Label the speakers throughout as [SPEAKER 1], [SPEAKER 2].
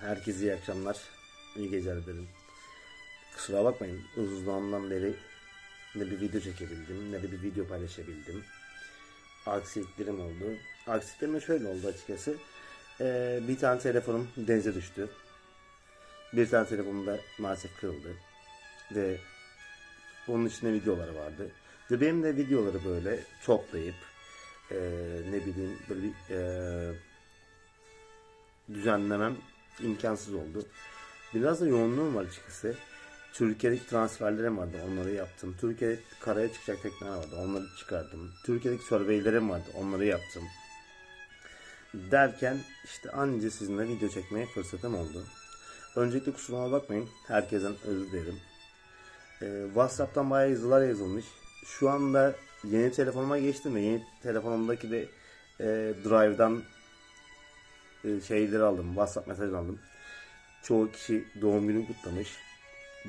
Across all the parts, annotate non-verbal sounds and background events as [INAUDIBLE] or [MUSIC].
[SPEAKER 1] Herkese iyi akşamlar. İyi geceler dilerim. Kusura bakmayın. Uzun zamandan beri ne bir video çekebildim ne de bir video paylaşabildim. Aksiliklerim oldu. Aksiliklerim şöyle oldu açıkçası. Ee, bir tane telefonum denize düştü. Bir tane telefonum da maalesef kırıldı. Ve onun içinde videoları vardı. Ve benim de videoları böyle toplayıp ee, ne bileyim böyle bir ee, düzenlemem imkansız oldu. Biraz da yoğunluğum var açıkçası. Türkiye'deki transferlerim vardı. Onları yaptım. Türkiye'de karaya çıkacak tekneler vardı. Onları çıkardım. Türkiye'deki surveylerim vardı. Onları yaptım. Derken işte anca sizinle video çekmeye fırsatım oldu. Öncelikle kusuruma bakmayın. Herkesten özür dilerim. Ee, WhatsApp'tan bayağı yazılar yazılmış. Şu anda yeni telefonuma geçtim ve yeni telefonumdaki de e, Drive'dan şeyleri aldım. WhatsApp mesaj aldım. Çoğu kişi doğum günü kutlamış.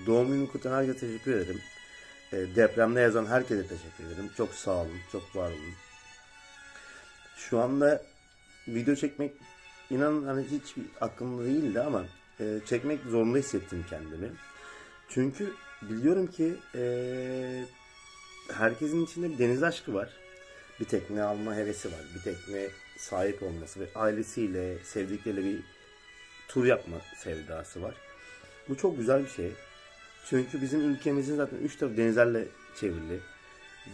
[SPEAKER 1] Doğum günü kutlayan herkese teşekkür ederim. E, depremde yazan herkese teşekkür ederim. Çok sağ olun. Çok var olun. Şu anda video çekmek inanın hani hiç aklımda değildi ama e, çekmek zorunda hissettim kendimi. Çünkü biliyorum ki e, herkesin içinde bir deniz aşkı var. Bir tekne alma hevesi var. Bir tekne sahip olması ve ailesiyle, sevdikleriyle bir tur yapma sevdası var. Bu çok güzel bir şey. Çünkü bizim ülkemizin zaten üç tarafı denizlerle çevrili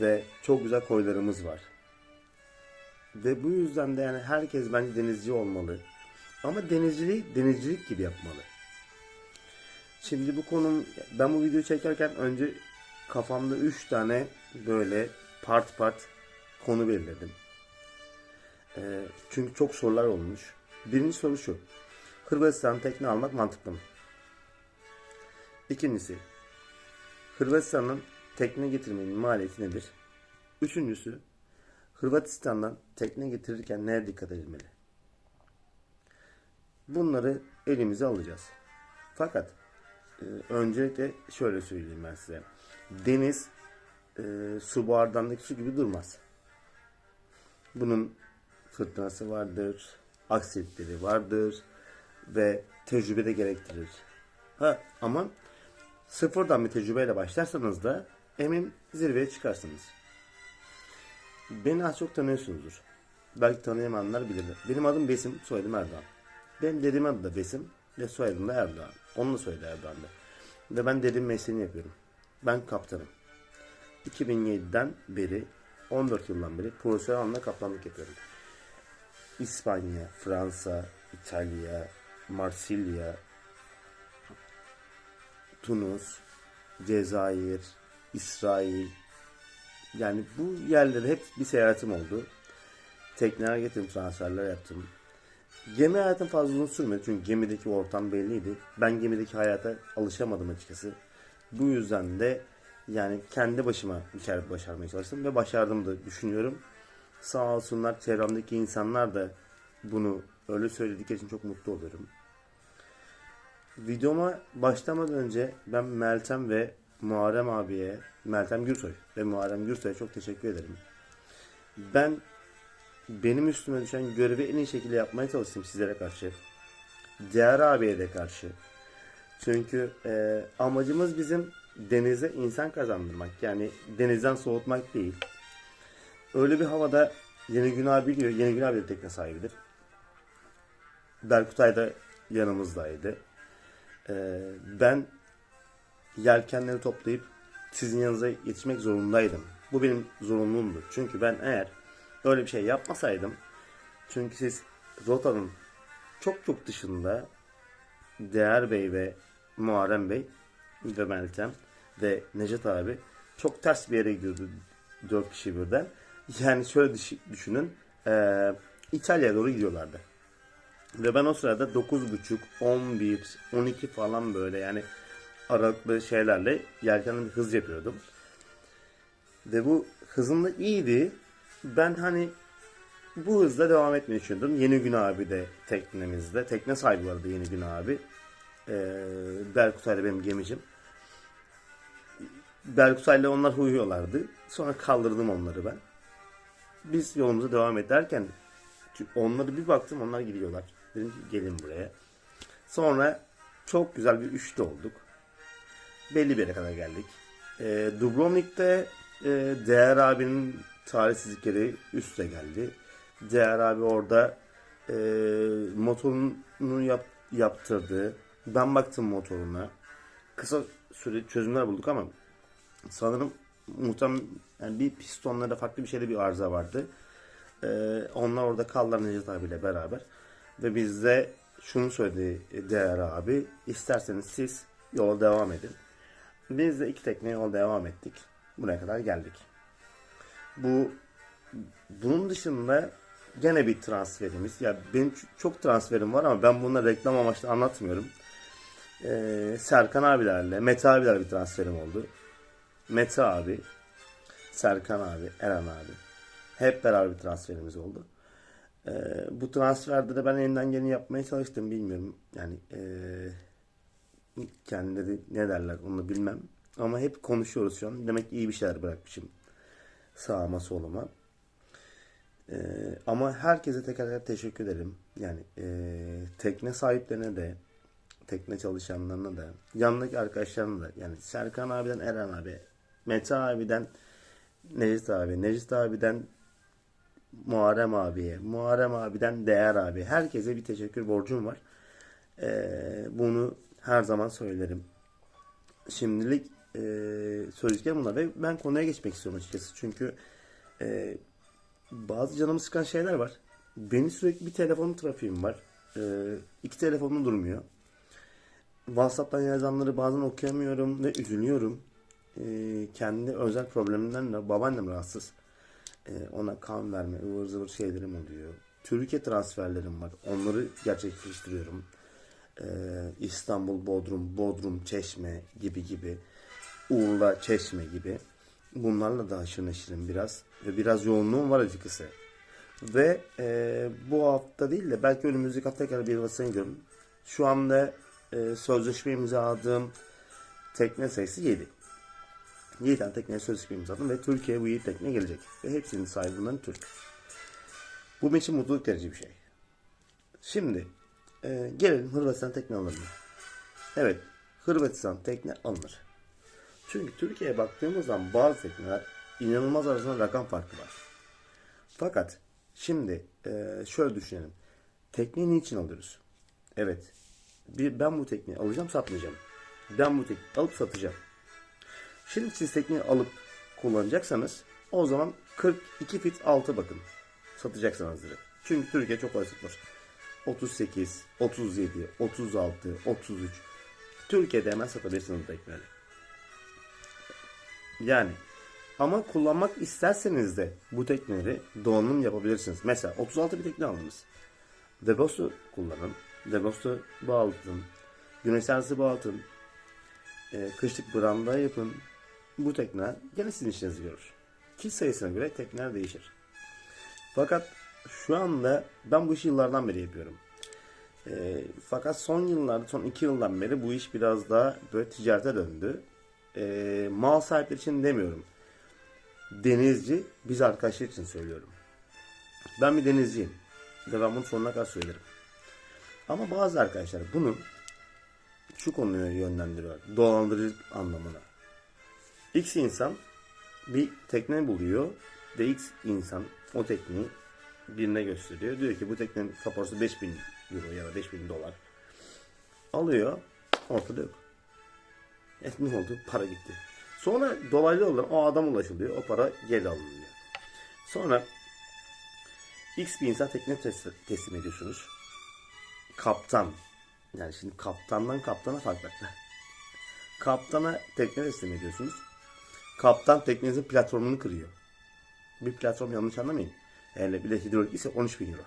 [SPEAKER 1] ve çok güzel koylarımız var. Ve bu yüzden de yani herkes bence denizci olmalı. Ama denizciliği denizcilik gibi yapmalı. Şimdi bu konum ben bu videoyu çekerken önce kafamda 3 tane böyle part part konu belirledim. Ee, çünkü çok sorular olmuş. Birinci soru şu. Hırvatistan tekne almak mantıklı mı? İkincisi. Hırvatistan'ın tekne getirmenin maliyeti nedir? Üçüncüsü. Hırvatistan'dan tekne getirirken nereye dikkat edilmeli? Bunları elimize alacağız. Fakat e, öncelikle şöyle söyleyeyim ben size. Deniz e, su bardağındaki su gibi durmaz. Bunun fırtınası vardır, aksilikleri vardır ve tecrübe de gerektirir. Ha ama sıfırdan bir tecrübeyle başlarsanız da emin zirveye çıkarsınız. Beni az çok tanıyorsunuzdur. Belki tanıyamayanlar bilir. Benim adım Besim, soyadım Erdoğan. Benim dediğim adı da Besim ve soyadım da Erdoğan. Onun da soyadı Erdoğan'da. Ve ben dediğim mesleğini yapıyorum. Ben kaptanım. 2007'den beri 14 yıldan beri profesyonel anlamda kaptanlık yapıyorum. İspanya, Fransa, İtalya, Marsilya, Tunus, Cezayir, İsrail. Yani bu yerlere hep bir seyahatim oldu. Tekneler getirdim, transferler yaptım. Gemi hayatım fazla uzun sürmedi çünkü gemideki ortam belliydi. Ben gemideki hayata alışamadım açıkçası. Bu yüzden de yani kendi başıma bir şeyler başarmaya çalıştım ve başardım da düşünüyorum. Sağ olsunlar çevremdeki insanlar da bunu öyle söyledikleri için çok mutlu oluyorum. Videoma başlamadan önce ben Meltem ve Muharrem abiye, Meltem Gürsoy ve Muharrem Gürsoy'a çok teşekkür ederim. Ben benim üstüme düşen görevi en iyi şekilde yapmaya çalıştım sizlere karşı. Diğer abiye de karşı. Çünkü e, amacımız bizim denize insan kazandırmak. Yani denizden soğutmak değil. Öyle bir havada Yeni Gün abi biliyor. Yeni Gün abi de tekne sahibidir. Berkutay da yanımızdaydı. E, ben yelkenleri toplayıp sizin yanınıza yetişmek zorundaydım. Bu benim zorunluluğumdu. Çünkü ben eğer öyle bir şey yapmasaydım çünkü siz rotanın çok çok dışında Değer Bey ve Muharrem Bey ve Meltem ve Necdet abi çok ters bir yere gidiyordu dört kişi birden. Yani şöyle düş- düşünün eee İtalya'ya doğru gidiyorlardı. Ve ben o sırada 9.30, 11, 12 falan böyle yani aralıklı şeylerle yelkenli bir hız yapıyordum. Ve bu hızım da iyiydi. Ben hani bu hızla devam etmeyi düşündüm. Yeni Gün abi de teknemizde. Tekne sahibi vardı Yeni Gün abi. Ee, Berkutay benim gemicim. Berkutay'la onlar uyuyorlardı. Sonra kaldırdım onları ben. Biz yolumuza devam ederken onları bir baktım onlar gidiyorlar. Dedim ki gelin buraya. Sonra çok güzel bir üçlü olduk. Belli bir yere kadar geldik. E, Dubrovnik'te e, Değer abinin talihsizlikleri üste geldi. Değer abi orada e, motorunu yap, yaptırdı. Ben baktım motoruna. Kısa süre çözümler bulduk ama sanırım muhtemelen yani bir pistonlarda farklı bir şeyde bir arıza vardı. Ee, onlar orada kaldılar Necdet abiyle beraber. Ve biz de şunu söyledi Değer abi. isterseniz siz yola devam edin. Biz de iki tekne yola devam ettik. Buraya kadar geldik. Bu bunun dışında gene bir transferimiz. Ya benim çok transferim var ama ben bunları reklam amaçlı anlatmıyorum. Ee, Serkan abilerle, Mete abilerle bir transferim oldu. Mete abi, Serkan abi, Eren abi. Hep beraber bir transferimiz oldu. Ee, bu transferde de ben elimden geleni yapmaya çalıştım. Bilmiyorum yani ee, kendileri ne derler onu bilmem. Ama hep konuşuyoruz şu an. Demek ki iyi bir şeyler bırakmışım sağıma soluma. Ee, ama herkese teker teşekkür ederim. Yani ee, tekne sahiplerine de, tekne çalışanlarına da, yanındaki arkadaşlarına da. Yani Serkan abiden Eren abi, Mete abiden Necdet abi, Necdet abiden Muharrem abiye, Muharrem abiden Değer abi. Herkese bir teşekkür borcum var. Ee, bunu her zaman söylerim. Şimdilik e, söyleyeceklerim bunlar ve ben konuya geçmek istiyorum açıkçası. Çünkü e, bazı canımı sıkan şeyler var. Benim sürekli bir telefon trafiğim var. E, iki telefonum durmuyor. WhatsApp'tan yazanları bazen okuyamıyorum ve üzülüyorum. E, kendi özel problemimden de babaannem rahatsız. E, ona kan verme, ıvır zıvır şeylerim oluyor. Türkiye transferlerim var. Onları gerçekleştiriyorum. E, İstanbul, Bodrum, Bodrum, Çeşme gibi gibi. Urla, Çeşme gibi. Bunlarla da haşır neşirim biraz. Ve biraz yoğunluğum var açıkçası. Ve e, bu hafta değil de belki önümüzdeki hafta tekrar bir yuvasına gidiyorum. Şu anda e, sözleşme imzaladığım tekne sayısı 7. 7 tane tekneye sözleşme imzaladım ve Türkiye'ye bu 7 tekne gelecek. Ve hepsinin sahibi bunların Türk. Bu benim için mutluluk verici bir şey. Şimdi e, gelelim Hırvatistan tekne alınır mı? Evet, Hırvatistan tekne alınır. Çünkü Türkiye'ye baktığımız zaman bazı tekneler inanılmaz arasında rakam farkı var. Fakat şimdi e, şöyle düşünelim. Tekneyi niçin alıyoruz? Evet. Bir, ben bu tekneyi alacağım satmayacağım. Ben bu tekneyi alıp satacağım. Şimdi siz tekneyi alıp kullanacaksanız o zaman 42 fit altı bakın. Satacaksınız direkt. Çünkü Türkiye çok basit var. 38, 37, 36, 33. Türkiye'de hemen satabilirsiniz tekneleri. Yani ama kullanmak isterseniz de bu tekneleri donanım yapabilirsiniz. Mesela 36 bir tekne aldınız. Debosu kullanın. Debosu bağlatın. Güneş enerjisi bağlatın. E, kışlık branda yapın. Bu tekne gene sizin işinizi görür. Kişi sayısına göre tekneler değişir. Fakat şu anda ben bu işi yıllardan beri yapıyorum. E, fakat son yıllarda, son iki yıldan beri bu iş biraz daha böyle ticarete döndü. E, mal sahipleri için demiyorum. Denizci, biz arkadaşlar için söylüyorum. Ben bir denizciyim. Ve sonuna kadar söylerim. Ama bazı arkadaşlar bunu şu konuya yönlendiriyor. Dolandırıcı anlamına. X insan bir tekne buluyor ve X insan o tekneyi birine gösteriyor. Diyor ki bu teknenin kaporası 5000 euro ya da 5000 dolar. Alıyor. Ortada yok. E ne oldu? Para gitti. Sonra dolaylı yoldan o adam ulaşılıyor. O para geri alınıyor. Sonra X bir insan tekne tes- teslim ediyorsunuz. Kaptan. Yani şimdi kaptandan kaptana fark var. [LAUGHS] Kaptana tekne teslim ediyorsunuz. Kaptan teknenizin platformunu kırıyor. Bir platform yanlış anlamayın. Hele bir de hidrolik ise 13 bin euro.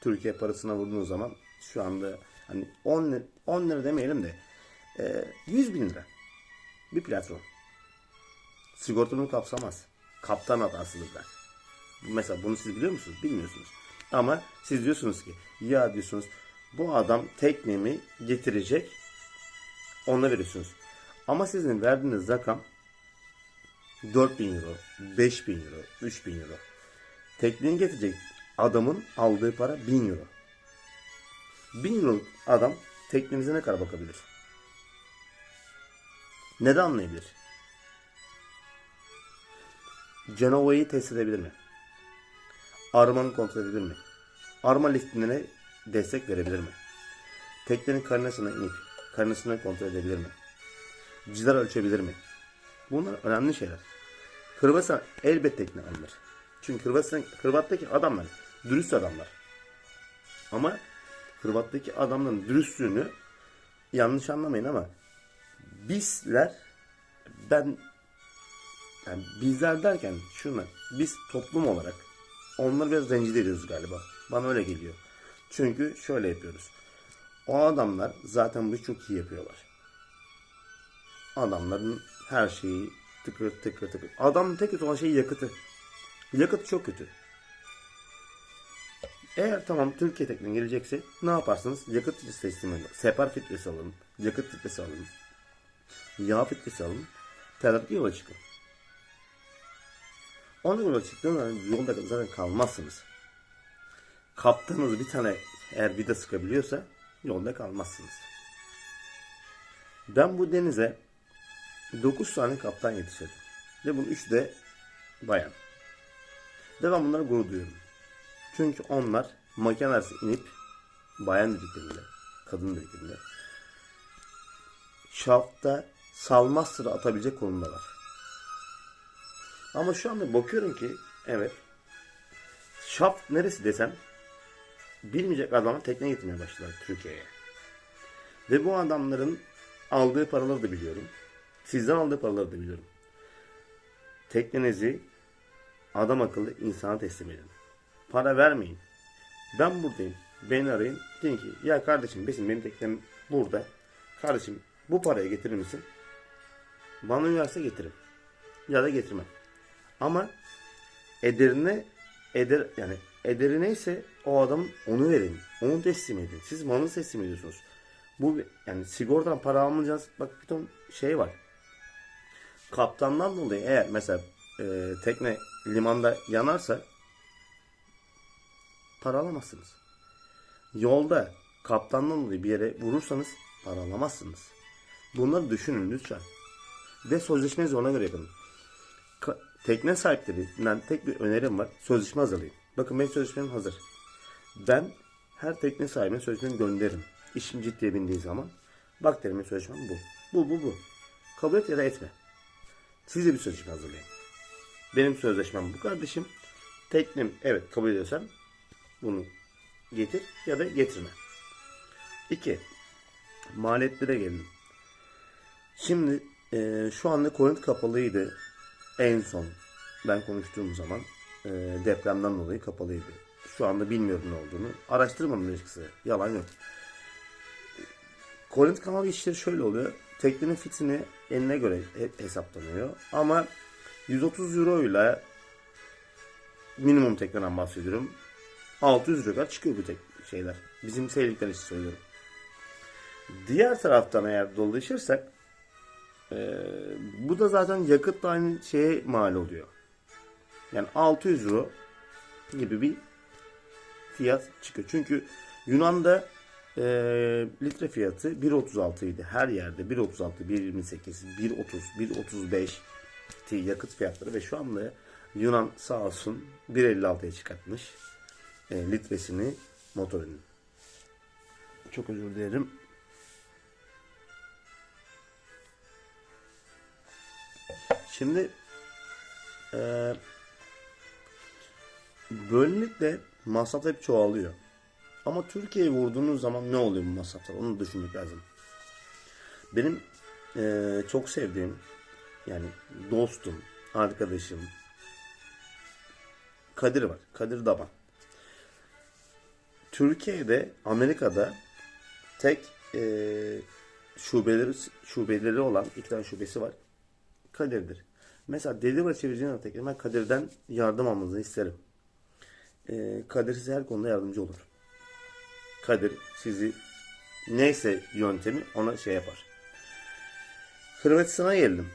[SPEAKER 1] Türkiye parasına vurduğunuz zaman şu anda hani 10 lira, 10 lira demeyelim de e, 100 bin lira. Bir platform. Sigorta bunu kapsamaz. Kaptan hatasıdır der. Mesela bunu siz biliyor musunuz? Bilmiyorsunuz. Ama siz diyorsunuz ki ya diyorsunuz bu adam teknemi getirecek ona veriyorsunuz. Ama sizin verdiğiniz rakam 4000 euro, 5000 euro, 3000 euro. Tekneyi getirecek adamın aldığı para 1000 euro. 1000 euro adam teknenize ne kadar bakabilir? Neden anlayabilir? Cenova'yı test edebilir mi? Armanı kontrol edebilir mi? Arma liftine destek verebilir mi? Teknenin karinasına inip karinasını kontrol edebilir mi? Cidar ölçebilir mi? Bunlar önemli şeyler. Hırvatistan elbette tekne alınır. Çünkü Hırvatistan, Hırvat'taki adamlar dürüst adamlar. Ama Hırvat'taki adamların dürüstlüğünü yanlış anlamayın ama bizler ben yani bizler derken şunu biz toplum olarak onları biraz rencide ediyoruz galiba. Bana öyle geliyor. Çünkü şöyle yapıyoruz. O adamlar zaten bu çok iyi yapıyorlar. Adamların her şeyi tıkır tıkır tıkır. Adamın tek kötü olan şey yakıtı. Yakıtı çok kötü. Eğer tamam Türkiye tekniğine gelecekse ne yaparsınız? Yakıt filtresi alın. Separ filtresi alın. Yakıt filtresi alın. Yağ filtresi alın. Tedarik yola çıkın. Ona yola çıktığınız zaman yolda zaten kalmazsınız. Kaptanınız bir tane eğer vida sıkabiliyorsa yolda kalmazsınız. Ben bu denize 9 tane kaptan yetiştirdim. Ve bunun 3 de bayan. Ve ben bunlara gurur duyuyorum. Çünkü onlar makine inip bayan dediklerinde, kadın dediklerinde şafta salmaz sıra atabilecek konumdalar. Ama şu anda bakıyorum ki evet şaft neresi desem bilmeyecek adamlar tekne getirmeye başladılar Türkiye'ye. Ve bu adamların aldığı paraları da biliyorum. Sizden aldığı paraları da biliyorum. Teknenizi adam akıllı insana teslim edin. Para vermeyin. Ben buradayım. Beni arayın. Deyin ki ya kardeşim besin benim teknem burada. Kardeşim bu parayı getirir misin? Bana uyarsa getiririm. Ya da getirmem. Ama ederine eder yani ederi neyse o adamın onu verin. Onu teslim edin. Siz malını teslim ediyorsunuz. Bu yani sigortadan para almayacağız. Bak bir ton şey var. Kaptandan dolayı eğer mesela e, tekne limanda yanarsa para alamazsınız. Yolda kaptandan dolayı bir yere vurursanız para alamazsınız. Bunları düşünün lütfen. Ve sözleşmenizi ona göre yapın. Ka- tekne sahiplerinden tek bir önerim var. Sözleşme hazırlayın. Bakın benim sözleşmem hazır. Ben her tekne sahibine sözleşmemi gönderirim. İşim ciddiye bindiği zaman. Bak derim sözleşmem bu. Bu bu bu. Kabul et ya da etme. Siz de bir sözleşme hazırlayın. Benim sözleşmem bu kardeşim. Teknem evet kabul ediyorsan bunu getir ya da getirme. 2. Maliyetlere gelelim. Şimdi e, şu anda Korint kapalıydı en son ben konuştuğum zaman e, depremden dolayı kapalıydı. Şu anda bilmiyorum ne olduğunu. Araştırmadım açıkçası. Yalan yok. Korint kanalı işleri şöyle oluyor. Teknenin fitini eline göre he- hesaplanıyor. Ama 130 euro ile minimum tekneden bahsediyorum. 600 euro kadar çıkıyor bu tek şeyler. Bizim seyirlikler için söylüyorum. Diğer taraftan eğer dolaşırsak ee, bu da zaten yakıtla aynı şeye mal oluyor. Yani 600 euro gibi bir fiyat çıkıyor. Çünkü Yunan'da e, litre fiyatı 1.36 idi. Her yerde 1.36, 1.28, 1.30, 1.35 ti yakıt fiyatları ve şu anda Yunan sağ olsun 1.56'ya çıkartmış e, litresini motorunun. Çok özür dilerim. Şimdi eee böylelikle masraf hep çoğalıyor. Ama Türkiye'ye vurduğunuz zaman ne oluyor bu masraflar? Onu düşünmek lazım. Benim eee, çok sevdiğim yani dostum, arkadaşım Kadir var. Kadir Daban. Türkiye'de, Amerika'da tek eee, şubeleri şubeleri olan iki tane şubesi var. Kadir'dir. Mesela deli ve çevireceğin örnekleri ben Kadir'den yardım almanızı isterim. Ee, Kadir size her konuda yardımcı olur. Kadir sizi neyse yöntemi ona şey yapar. Hırvatistan'a geldim.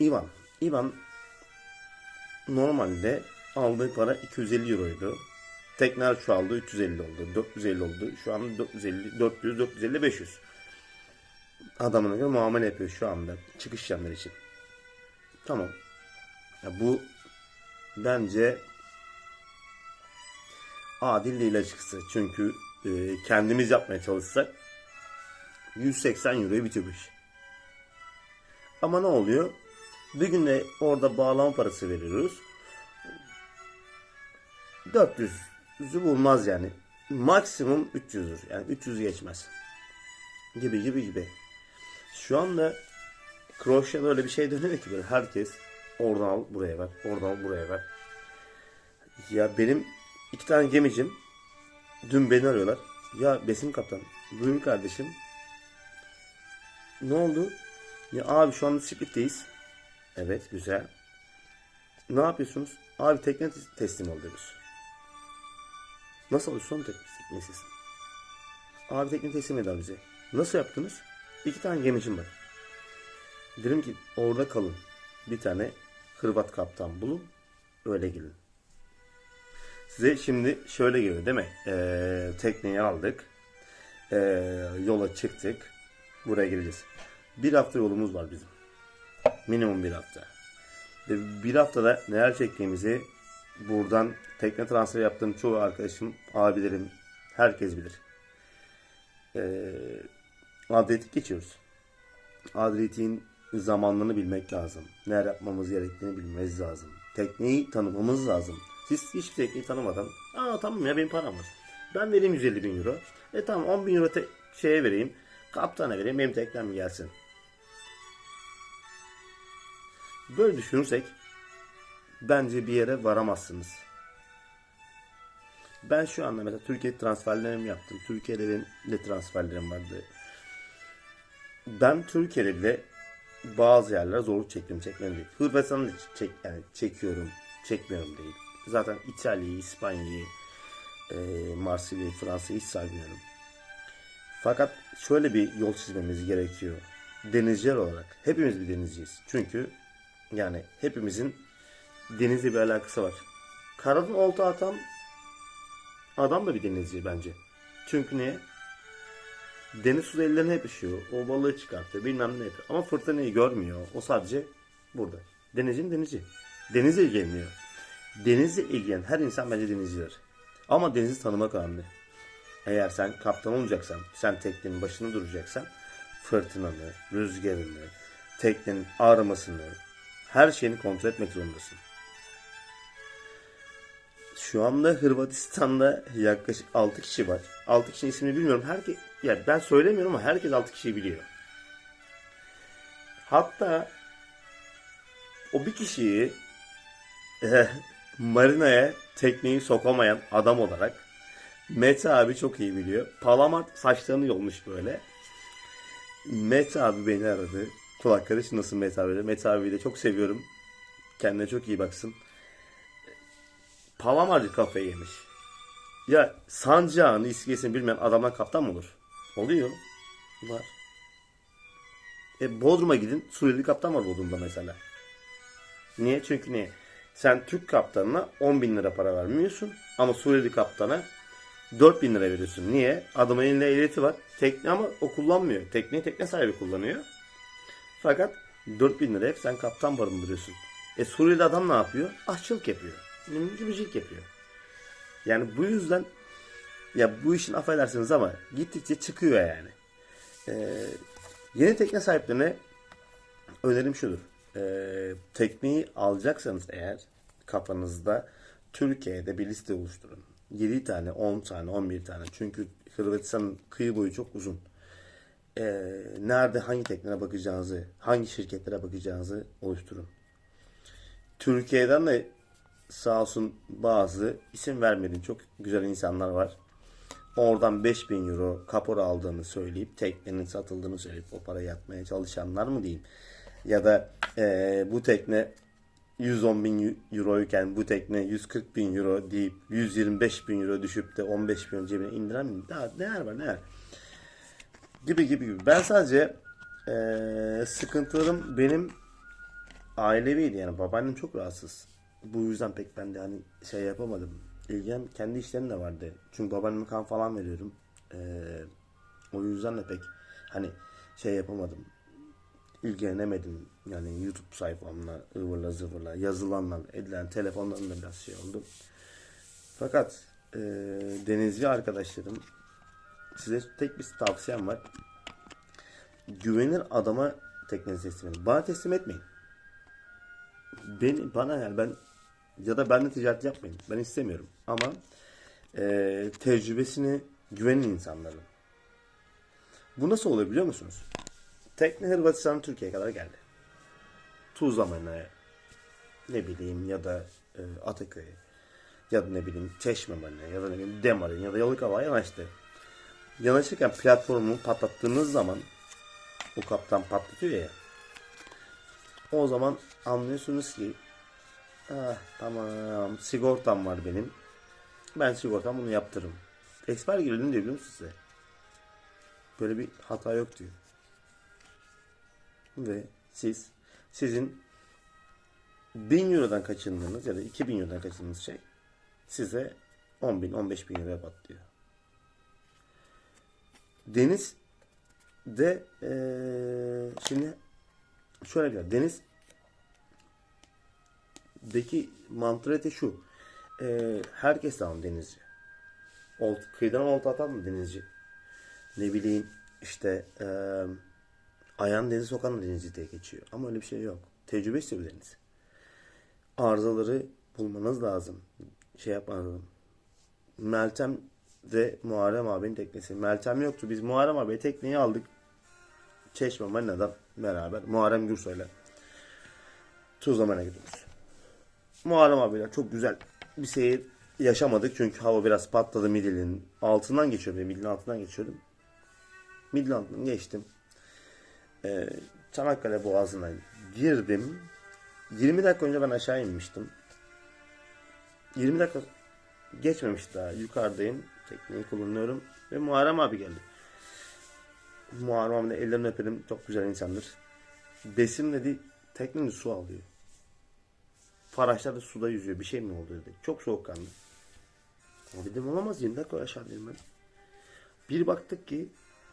[SPEAKER 1] Ivan. Ivan normalde aldığı para 250 euroydu. Tekneler çoğaldı 350 oldu 450 oldu. Şu anda 450 400 450 500. Adamına göre muamele yapıyor şu anda çıkış için. Tamam. Ya bu bence adil değil açıkçası. Çünkü e, kendimiz yapmaya çalışsak 180 euroyu bitiyor bu iş. Ama ne oluyor? Bir günde orada bağlama parası veriyoruz. 400'ü bulmaz yani. Maksimum 300'dür. Yani 300 geçmez. Gibi gibi gibi. Şu anda Kroşya'da öyle bir şey dönüyor ki böyle herkes oradan al buraya ver, oradan al buraya ver. Ya benim iki tane gemicim dün beni arıyorlar. Ya Besim Kaptan, buyur kardeşim. Ne oldu? Ya abi şu anda Split'teyiz. Evet güzel. Ne yapıyorsunuz? Abi tekne tes- teslim alıyoruz. Nasıl alıyorsun teknesiz? Abi tekne teslim eder bize. Nasıl yaptınız? İki tane gemicim var. Dedim ki orada kalın. Bir tane Hırvat kaptan bulun. Öyle gelin. Size şimdi şöyle geliyor değil mi? Ee, tekneyi aldık. Ee, yola çıktık. Buraya gireceğiz. Bir hafta yolumuz var bizim. Minimum bir hafta. Ve bir haftada neler çektiğimizi buradan tekne transferi yaptığım çoğu arkadaşım, abilerim, herkes bilir. Ee, Adriyatik geçiyoruz. Adriyatik'in zamanlarını bilmek lazım. Neler yapmamız gerektiğini bilmemiz lazım. Tekneyi tanımamız lazım. Siz hiç tekneyi tanımadan, aa tamam ya benim param var. Ben vereyim 150 bin euro. E tamam 10 bin euro te- şeye vereyim. Kaptana vereyim benim teknem gelsin. Böyle düşünürsek bence bir yere varamazsınız. Ben şu anda mesela Türkiye transferlerimi yaptım. Türkiye'de de transferlerim vardı. Ben Türkiye'de bile bazı yerlere zorluk çektim çekmem değil. Hırvatistan'ı da çek, yani çekiyorum, çekmiyorum değil. Zaten İtalya'yı, İspanya'yı, e, Marsilya'yı, Fransa'yı hiç saymıyorum. Fakat şöyle bir yol çizmemiz gerekiyor. Denizciler olarak. Hepimiz bir denizciyiz. Çünkü yani hepimizin denizle bir alakası var. Karadan olta atan adam da bir denizci bence. Çünkü niye? Deniz suyu ellerine yapışıyor. O balığı çıkartıyor. Bilmem ne yapıyor. Ama fırtınayı görmüyor. O sadece burada. Denizcinin denizci. Denizle ilgileniyor. Denizle ilgilenen her insan bence denizcidir. Ama denizi tanımak önemli. Eğer sen kaptan olacaksan, sen teknenin başında duracaksan fırtınanı, rüzgarını, teknenin ağrımasını, her şeyini kontrol etmek zorundasın. Şu anda Hırvatistan'da yaklaşık 6 kişi var. 6 kişinin ismini bilmiyorum. Herkes, yani ben söylemiyorum ama herkes 6 kişiyi biliyor. Hatta o bir kişiyi [LAUGHS] marinaya tekneyi sokamayan adam olarak Mete abi çok iyi biliyor. Palamat saçlarını yolmuş böyle. Mete abi beni aradı. Kulakları çınlasın Mete abi de. Mete abiyi de çok seviyorum. Kendine çok iyi baksın. Palamarcı kafayı yemiş. Ya sancağını, iskelesini bilmeyen adamdan kaptan mı olur? Oluyor. Var. E Bodrum'a gidin. Suriyeli kaptan var Bodrum'da mesela. Niye? Çünkü niye? Sen Türk kaptanına 10 bin lira para vermiyorsun. Ama Suriyeli kaptana 4 bin lira veriyorsun. Niye? Adamın elinde ehliyeti var. Tekne ama o kullanmıyor. Tekneyi tekne sahibi kullanıyor. Fakat 4 bin liraya sen kaptan barındırıyorsun. E Suriyeli adam ne yapıyor? Aşçılık yapıyor. Mümkünçilik yapıyor. Yani bu yüzden ya bu işin affedersiniz ama gittikçe çıkıyor yani. Ee, yeni tekne sahiplerine önerim şudur. Ee, tekneyi alacaksanız eğer kafanızda Türkiye'de bir liste oluşturun. 7 tane, 10 tane, 11 tane. Çünkü Hırvatistan'ın kıyı boyu çok uzun. Ee, nerede hangi teknelere bakacağınızı, hangi şirketlere bakacağınızı oluşturun. Türkiye'den de sağ olsun bazı isim vermediğim çok güzel insanlar var. Oradan 5000 euro kapora aldığını söyleyip teknenin satıldığını söyleyip o parayı yatmaya çalışanlar mı diyeyim. Ya da eee, bu tekne 110 bin euroyken bu tekne 140 bin euro deyip 125 bin euro düşüp de 15 bin cebine indiren? Daha neler var neler. Gibi gibi gibi. Ben sadece eee sıkıntılarım benim aileviydi yani babaannem çok rahatsız. Bu yüzden pek ben de hani şey yapamadım. ilgilen kendi işlerim de vardı. Çünkü babaanneme kan falan veriyorum. Ee, o yüzden de pek hani şey yapamadım. İlgilenemedim. Yani YouTube sayfamla ıvırla zıvırla yazılanlar edilen telefonlarımda biraz şey oldu. Fakat e, denizci arkadaşlarım size tek bir tavsiyem var. Güvenir adama teknenizi teslim edin. Bana teslim etmeyin. Beni, bana yani ben ya da benimle ticaret yapmayın. Ben istemiyorum. Ama e, tecrübesini güvenin insanların. Bu nasıl oluyor biliyor musunuz? Tekne Hırvatistan Türkiye'ye kadar geldi. Tuzlamen'e ne bileyim ya da e, Ataköy'e ya da ne bileyim Çeşmemen'e ya da ne bileyim Demar'ın ya da Yalıkavak'a yanaştı. Yanaşırken platformu patlattığınız zaman o kaptan patlatıyor ya o zaman anlıyorsunuz ki ah, tamam sigortam var benim. Ben sigortam bunu yaptırırım. Eksper girelim diyor biliyor musun size? Böyle bir hata yok diyor. Ve siz sizin 1000 Euro'dan kaçındığınız ya da 2000 Euro'dan kaçındığınız şey size 10 bin 15 bin Euro'ya patlıyor. Deniz de eee, şimdi şöyle bir deniz deki mantrete şu. Eee herkes tamam denizci. Olt, kıyıdan olta atan mı denizci? Ne bileyim işte eee ayağını denize sokan da denizci diye geçiyor. Ama öyle bir şey yok. Tecrübe istiyor. Arızaları bulmanız lazım. Şey yapmanız lazım. Meltem ve Muharrem abinin teknesi. Meltem yoktu. Biz Muharrem abiye tekneyi aldık. Çeşme Marina'dan beraber. Muharrem Gürsoy'la. Tuzlaman'a gidiyoruz. Muharrem abiyle çok güzel bir seyir yaşamadık. Çünkü hava biraz patladı Midilli'nin. Altından geçiyorum. Midilli'nin altından geçiyordum. Midilli altından geçtim. Ee, Çanakkale Boğazı'na girdim. 20 dakika önce ben aşağı inmiştim. 20 dakika geçmemiş daha. Yukarıdayım. Tekneyi kullanıyorum. Ve Muharrem abi geldi. Muharrem abi de ellerini öperim. Çok güzel insandır. Besim dedi teknenin su alıyor. Faraşlar da suda yüzüyor. Bir şey mi oldu dedi. Çok soğukkanlı. Ama dedim olamaz 20 dakika aşağı dedim ben. Bir baktık ki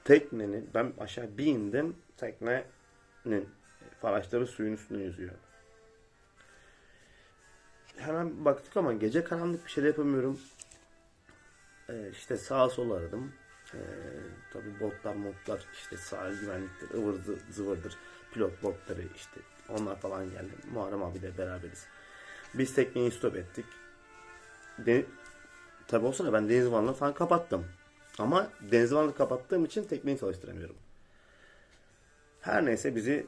[SPEAKER 1] teknenin ben aşağı bir indim. Teknenin faraşları suyun üstünde yüzüyor. Hemen baktık ama gece karanlık bir şey yapamıyorum. Ee, işte sağa sola aradım. Ee, tabii botlar modlar işte sahil güvenliktir, ıvırdı zıvırdır. Pilot botları işte onlar falan geldi. Muharrem abiyle beraberiz. Biz tekneyi stop ettik. De, tabii olsana ben deniz vanını falan kapattım. Ama deniz vanını kapattığım için tekneyi çalıştıramıyorum. Her neyse bizi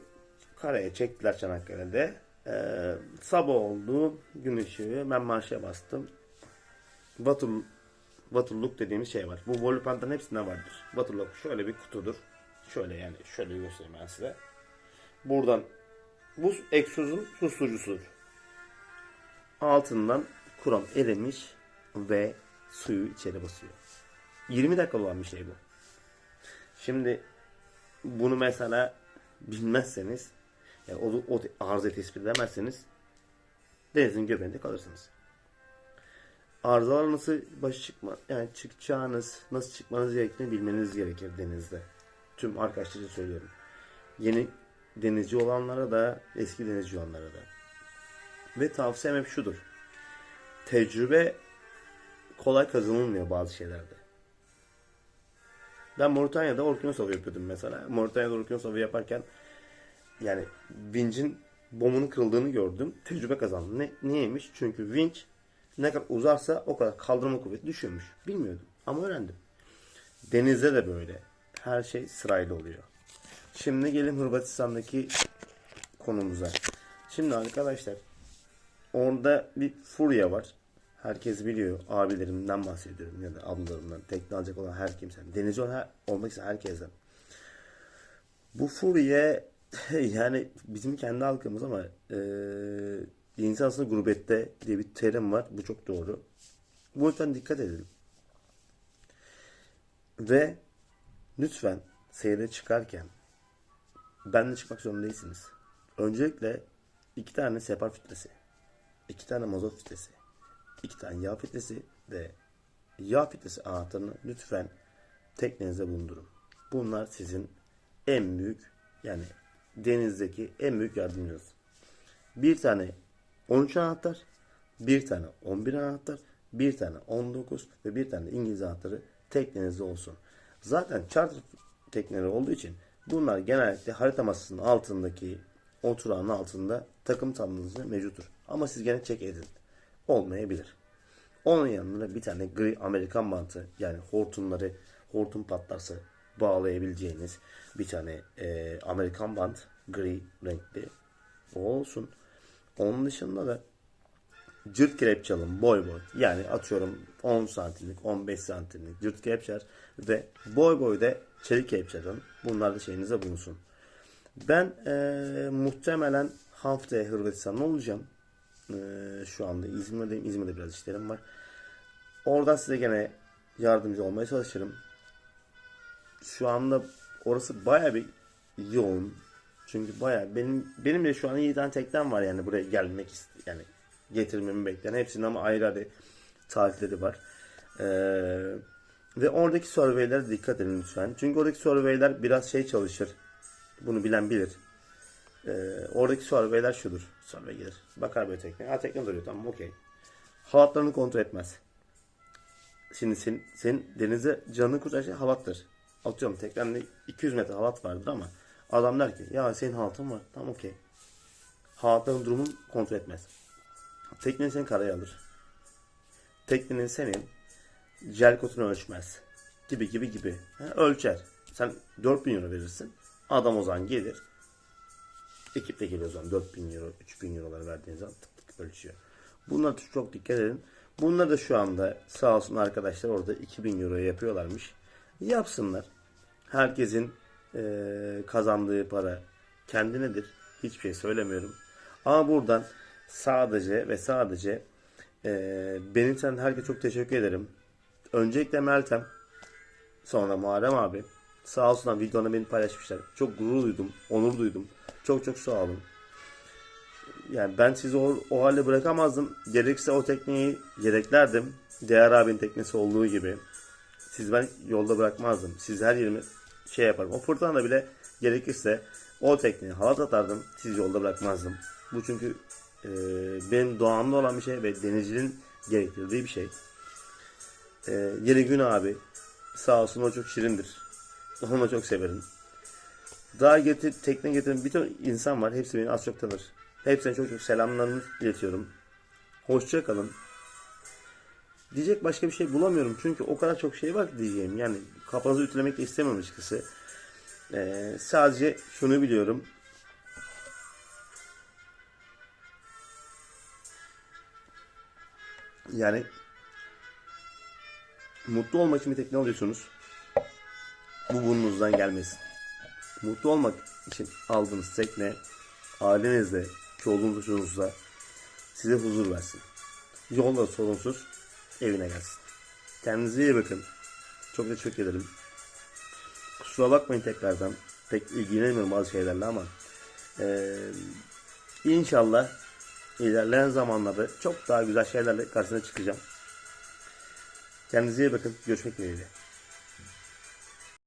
[SPEAKER 1] karaya çektiler Çanakkale'de. Ee, sabah oldu. Gün ışığı. Ben marşa bastım. Water, Waterlook dediğimiz şey var. Bu Volupant'ın hepsinde vardır. Waterlook şöyle bir kutudur. Şöyle yani şöyle göstereyim ben size. Buradan bu egzozun susturucusudur. Altından krom erimiş ve suyu içeri basıyor. 20 dakika olan bir şey bu. Şimdi bunu mesela bilmezseniz yani o, o arızayı tespit edemezseniz denizin göbeğinde kalırsınız. Arızalar nasıl başa çıkma yani çıkacağınız, nasıl çıkmanız gerektiğini bilmeniz gerekir denizde. Tüm arkadaşlara söylüyorum. Yeni denizci olanlara da, eski denizci olanlara da. Ve tavsiyem hep şudur. Tecrübe kolay kazanılmıyor bazı şeylerde. Ben Moritanya'da avı yapıyordum mesela. Moritanya'da avı yaparken yani vincin bomunun kırıldığını gördüm. Tecrübe kazandım. Ne, niyeymiş? Çünkü vinç ne kadar uzarsa o kadar kaldırma kuvveti düşüyormuş. Bilmiyordum ama öğrendim. Denizde de böyle. Her şey sırayla oluyor. Şimdi gelin Hırvatistan'daki konumuza. Şimdi arkadaşlar orada bir furya var. Herkes biliyor. Abilerimden bahsediyorum ya da ablalarımdan. Tekne alacak olan her kimsen. Denizci olan her, olmak isteyen herkesten. Bu furya [LAUGHS] yani bizim kendi halkımız ama e, insan aslında gurbette diye bir terim var. Bu çok doğru. Bu yüzden dikkat edelim. Ve lütfen seyre çıkarken benle çıkmak zorunda değilsiniz. Öncelikle iki tane separ filtresi, iki tane mazot filtresi, iki tane yağ filtresi, de yağ filtresi anahtarını lütfen teknenizde bulundurun. Bunlar sizin en büyük yani denizdeki en büyük yardımcınız. Bir tane 13 anahtar, bir tane 11 anahtar, bir tane 19 ve bir tane İngiliz anahtarı teknenizde olsun. Zaten charter tekneleri olduğu için bunlar genellikle harita masasının altındaki oturağın altında takım tablonuzda mevcuttur. Ama siz gene çek edin. Olmayabilir. Onun yanında bir tane gri Amerikan bantı yani hortumları hortum patlarsa bağlayabileceğiniz bir tane e, Amerikan bant gri renkli o olsun. Onun dışında da cırt kelepçe alın boy boy. Yani atıyorum 10 santimlik 15 santimlik cırt kelepçeler ve boy boy da çelik kelepçe alın. Bunlar da şeyinize bulunsun. Ben e, muhtemelen haftaya Hırvatistan'da olacağım. E, şu anda İzmir'deyim. İzmir'de biraz işlerim var. Oradan size gene yardımcı olmaya çalışırım. Şu anda orası baya bir yoğun. Çünkü baya benim benim de şu an 7 tane teknem var yani buraya gelmek yani getirmemi bekleyen hepsinin ama ayrı ayrı tarihleri var. Ee, ve oradaki surveylere dikkat edin lütfen. Çünkü oradaki surveyler biraz şey çalışır. Bunu bilen bilir. Ee, oradaki surveyler şudur. Survey gelir. Bakar böyle tekne. Ha tekne duruyor tamam okey. Halatlarını kontrol etmez. Şimdi senin, senin denize canını kurtaran şey halattır. Atıyorum teknemde 200 metre halat vardır ama adam der ki ya senin halatın var. Tamam okey. Halatların durumunu kontrol etmez. Teknenin seni karaya alır. Teknenin senin jel kotunu ölçmez. Gibi gibi gibi. Ha, ölçer. Sen 4000 euro verirsin. Adam o zaman gelir. Ekiple geliyor o zaman 4000 euro, 3000 eurolar verdiğiniz zaman tık tık ölçüyor. Bunlara çok dikkat edin. Bunlar da şu anda sağ olsun arkadaşlar orada 2000 euroya yapıyorlarmış. Yapsınlar. Herkesin eee, kazandığı para kendinedir. Hiçbir şey söylemiyorum. Ama buradan sadece ve sadece eee benim sen herkese çok teşekkür ederim. Öncelikle Meltem, sonra Muharrem abi sağ olsunlar videoda beni paylaşmışlar. Çok gurur duydum, onur duydum. Çok çok sağ olun. Yani ben sizi o, o halde bırakamazdım. Gerekirse o tekneyi yedeklerdim. Değer abinin teknesi olduğu gibi. Siz ben yolda bırakmazdım. Siz her yerimi şey yaparım. O fırtınada bile gerekirse o tekneye halat atardım. Siz yolda bırakmazdım. Bu çünkü e, benim doğamda olan bir şey ve denizcinin gerektirdiği bir şey. E, Yeni Gün abi sağ olsun o çok şirindir. Onu çok severim. Daha getir, tekne getiren bir ton insan var. Hepsi beni az çok tanır. Hepsine çok çok selamlarımı iletiyorum. Hoşça kalın. Diyecek başka bir şey bulamıyorum. Çünkü o kadar çok şey var diyeceğim. Yani kafanızı ütülemek istemem açıkçası. Ee, sadece şunu biliyorum. Yani mutlu olmak için bir tekne alıyorsunuz. Bu burnunuzdan gelmesin. Mutlu olmak için aldığınız tekne ailenizle, çoluğunuzla, çocuğunuzla size huzur versin. Yolda sorunsuz evine gelsin. Kendinize iyi bakın. Çok teşekkür ederim. Kusura bakmayın tekrardan. Pek ilgilenmiyorum bazı şeylerle ama eee, inşallah ilerleyen zamanlarda çok daha güzel şeylerle karşısına çıkacağım. Kendinize iyi bakın. Görüşmek dileğiyle.